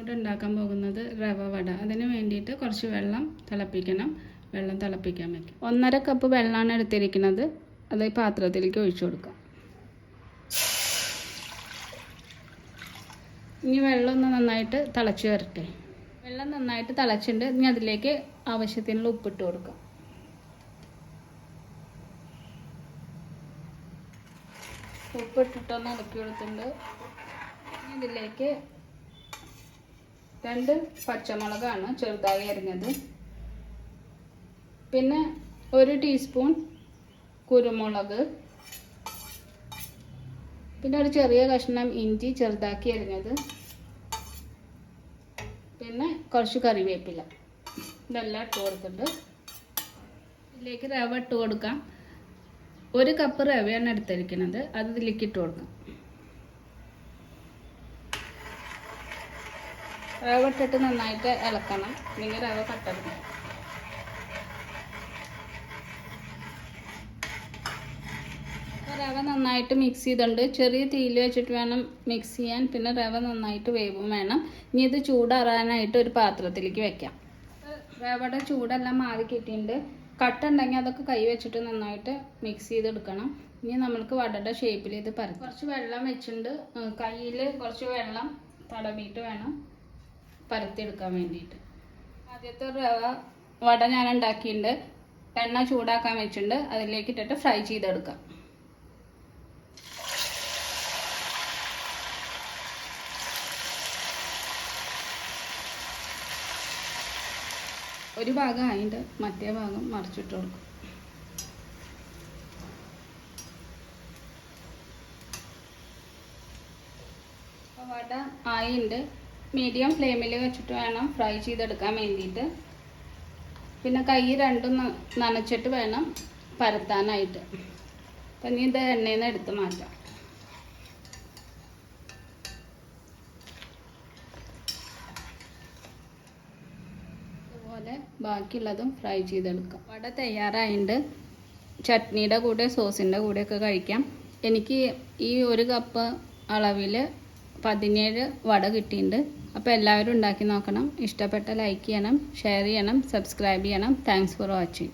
ഞാനിവിടെ ഉണ്ടാക്കാൻ പോകുന്നത് റവ വട. അതിന് വേണ്ടിയിട്ട് കുറച്ച് വെള്ളം തിളപ്പിക്കണം. വെള്ളം തിളപ്പിക്കാൻ വയ്ക്കും ഒന്നര കപ്പ് വെള്ളമാണ് എടുത്തിരിക്കുന്നത്. അത് ഈ പാത്രത്തിലേക്ക് ഒഴിച്ചു കൊടുക്കാം. ഇനി വെള്ളം ഒന്ന് നന്നായിട്ട് തിളച്ച് വരട്ടെ. വെള്ളം നന്നായിട്ട് തിളച്ചിട്ടുണ്ട്. ഇനി അതിലേക്ക് ആവശ്യത്തിനുള്ള ഉപ്പിട്ട് കൊടുക്കാം. ഉപ്പിട്ടിട്ടൊന്ന് ഇളക്കി കൊടുത്തിട്ടുണ്ട്. ഇതിലേക്ക് രണ്ട് പച്ചമുളകാണ് ചെറുതായി അരിഞ്ഞത്. പിന്നെ ഒരു ടീസ്പൂൺ കുരുമുളക്. പിന്നെ ഒരു ചെറിയ കഷ്ണം ഇഞ്ചി ചെറുതാക്കി അരിഞ്ഞത്. പിന്നെ കുറച്ച് കറിവേപ്പില. ഇതെല്ലാം ഇട്ട് കൊടുത്തിട്ട് ഇതിലേക്ക് റവ ഇട്ട് കൊടുക്കാം. ഒരു കപ്പ് റവയാണ് എടുത്തിരിക്കുന്നത്. അത് ഇതിലേക്ക് ഇട്ട് കൊടുക്കാം. റവ ഇട്ടിട്ട് നന്നായിട്ട് ഇളക്കണം. അല്ലെങ്കിൽ റവ കട്ടണം റവ നന്നായിട്ട് മിക്സ് ചെയ്തിട്ടുണ്ട്. ചെറിയ തീയിൽ വെച്ചിട്ട് വേണം മിക്സ് ചെയ്യാൻ. പിന്നെ റവ നന്നായിട്ട് വേവും വേണം. ഇനി ഇത് ചൂടാറാനായിട്ട് ഒരു പാത്രത്തിലേക്ക് വെക്കാം. റവയുടെ ചൂടെല്ലാം മാറി കിട്ടിയിട്ടുണ്ട്. കട്ട ഉണ്ടെങ്കിൽ അതൊക്കെ കൈ വെച്ചിട്ട് നന്നായിട്ട് മിക്സ് ചെയ്തെടുക്കണം. ഇനി നമ്മൾക്ക് വടയുടെ ഷേപ്പിൽ ഇത് പറ കുറച്ച് വെള്ളം വെച്ചിട്ടുണ്ട്. കയ്യിൽ കുറച്ച് വെള്ളം തടവിയിട്ട് വേണം. പരത്തിയെടുക്കാൻ വേണ്ടിയിട്ട്. ആദ്യത്തെ റവ വട ഞാൻ ഉണ്ടാക്കിയിട്ടുണ്ട് എണ്ണ ചൂടാക്കാൻ വെച്ചിട്ടുണ്ട്. അതിലേക്ക് ഇട്ടിട്ട് ഫ്രൈ ചെയ്തെടുക്കാം. ഒരു ഭാഗം ആയിട്ട് മറ്റേ ഭാഗം മറിച്ചിട്ട് കൊടുക്കും. വട ആയിണ്ട്. മീഡിയം ഫ്ലെയിമിൽ വെച്ചിട്ട് വേണം ഫ്രൈ ചെയ്തെടുക്കാൻ വേണ്ടിയിട്ട്. പിന്നെ കൈ രണ്ടും നനച്ചിട്ട് വേണം പരത്താനായിട്ട്. അപ്പം ഇനി ഇത് എണ്ണയിൽ നിന്ന് എടുത്ത് മാറ്റാം. അതുപോലെ ബാക്കിയുള്ളതും ഫ്രൈ ചെയ്തെടുക്കാം. വട തയ്യാറായിട്ടുണ്ട് ചട്നിയുടെ കൂടെ സോസിന്റെ കൂടെയൊക്കെ കഴിക്കാം. എനിക്ക് ഈ ഒരു കപ്പ് അളവിൽ പതിനേഴ് വട കിട്ടിയിട്ടുണ്ട്. അപ്പോൾ എല്ലാവരും ഉണ്ടാക്കി നോക്കണം. ഇഷ്ടപ്പെട്ട ലൈക്ക് ചെയ്യണം ഷെയർ ചെയ്യണം സബ്സ്ക്രൈബ് ചെയ്യണം. Thanks for watching